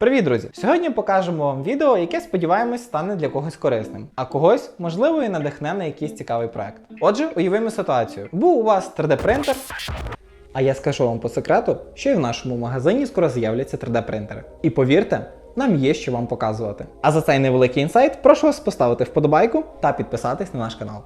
Привіт, друзі! Сьогодні покажемо вам відео, яке сподіваємось стане для когось корисним, а когось, можливо, і надихне на якийсь цікавий проект. Отже, уявимо ситуацію: був у вас 3D-принтер. А я скажу вам по секрету, що і в нашому магазині скоро з'являться 3D-принтери. І повірте, нам є що вам показувати. А за цей невеликий інсайт прошу вас поставити вподобайку та підписатись на наш канал.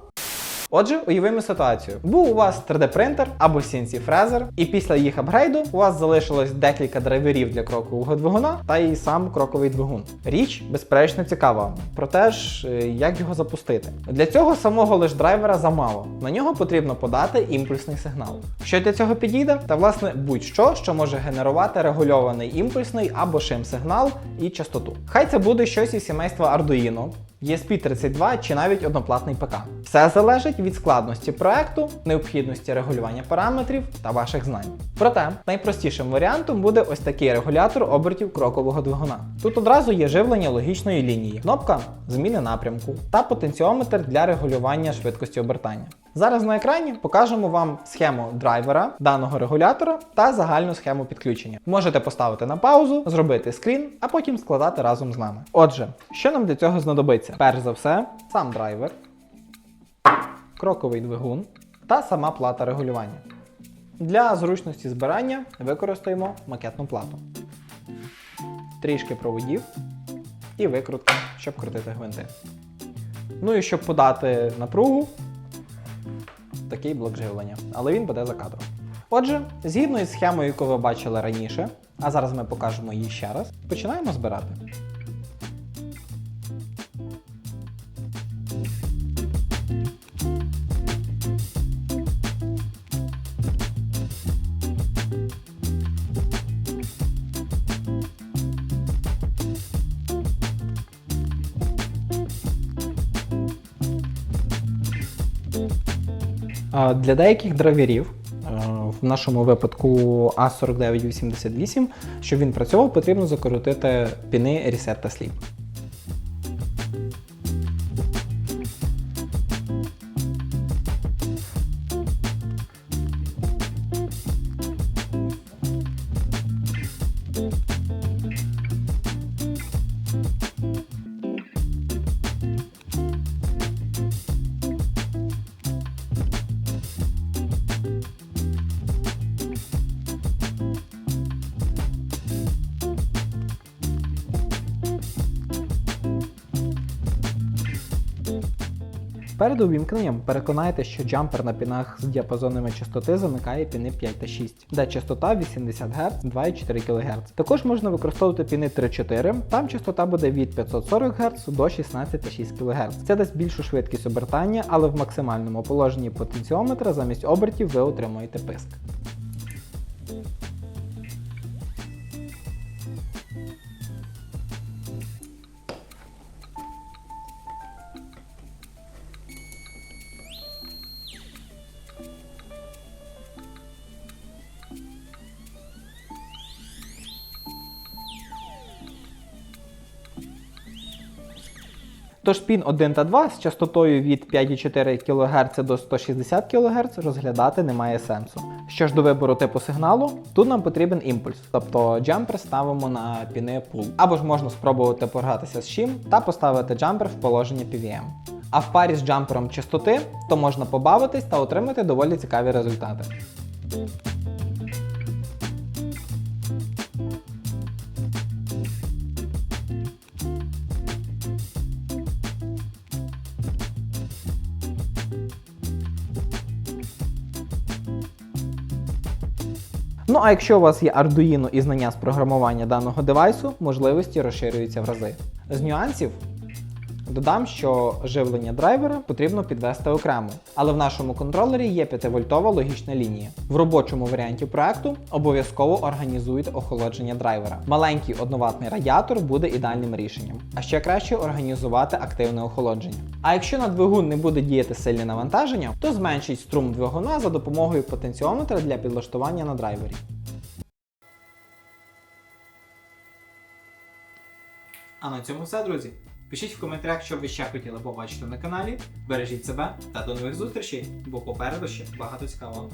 Отже, уявимо ситуацію. Був у вас 3D-принтер або CNC фрезер, і після їх апгрейду у вас залишилось декілька драйверів для крокового двигуна та і сам кроковий двигун. Річ, безперечно, цікава. Проте ж, е, як його запустити? Для цього самого лиш драйвера замало. На нього потрібно подати імпульсний сигнал. Що для цього підійде? Та власне будь-що, що може генерувати регульований імпульсний або шим сигнал і частоту. Хай це буде щось із сімейства Arduino, ESP32 чи навіть одноплатний ПК. Все залежить від складності проекту, необхідності регулювання параметрів та ваших знань. Проте найпростішим варіантом буде ось такий регулятор обертів крокового двигуна. Тут одразу є живлення логічної лінії, кнопка зміни напрямку та потенціометр для регулювання швидкості обертання. Зараз на екрані покажемо вам схему драйвера даного регулятора та загальну схему підключення. Можете поставити на паузу, зробити скрін, а потім складати разом з нами. Отже, що нам для цього знадобиться? Перш за все, сам драйвер, кроковий двигун та сама плата регулювання. Для зручності збирання використаємо макетну плату. Трішки проводів і викрутка, щоб крутити гвинти. Ну і щоб подати напругу, такий блок живлення, але він буде за кадром. Отже, згідно із схемою, яку ви бачили раніше, а зараз ми покажемо її ще раз, починаємо збирати. Для деяких драйверів, е, в нашому випадку A4988, щоб він працював, потрібно закрутити піни Reset Sleep. Перед увімкненням переконайте, що джампер на пінах з діапазонами частоти замикає піни 5 та 6, де частота 80 Гц 2,4 кГц. Також можна використовувати піни 3-4, там частота буде від 540 Гц до 16,6 кГц. Це дасть більшу швидкість обертання, але в максимальному положенні потенціометра замість обертів ви отримуєте писк. Тож пін 1 та 2 з частотою від 5,4 кГц до 160 кГц розглядати немає сенсу. Що ж до вибору типу сигналу, тут нам потрібен імпульс, тобто джампер ставимо на піни пул. Або ж можна спробувати погратися з чим та поставити джампер в положення PVM. А в парі з джампером частоти, то можна побавитись та отримати доволі цікаві результати. Ну а якщо у вас є Arduino і знання з програмування даного девайсу, можливості розширюються в рази. З нюансів додам, що живлення драйвера потрібно підвести окремо, але в нашому контролері є 5-вольтова логічна лінія. В робочому варіанті проекту обов'язково організуйте охолодження драйвера. Маленький одноватний радіатор буде ідеальним рішенням. А ще краще організувати активне охолодження. А якщо на двигун не буде діяти сильне навантаження, то зменшіть струм двигуна за допомогою потенціометра для підлаштування на драйвері. А на цьому все, друзі. Пишіть в коментарях, що ви ще хотіли побачити на каналі. Бережіть себе та до нових зустрічей, бо попереду ще багато цікавого.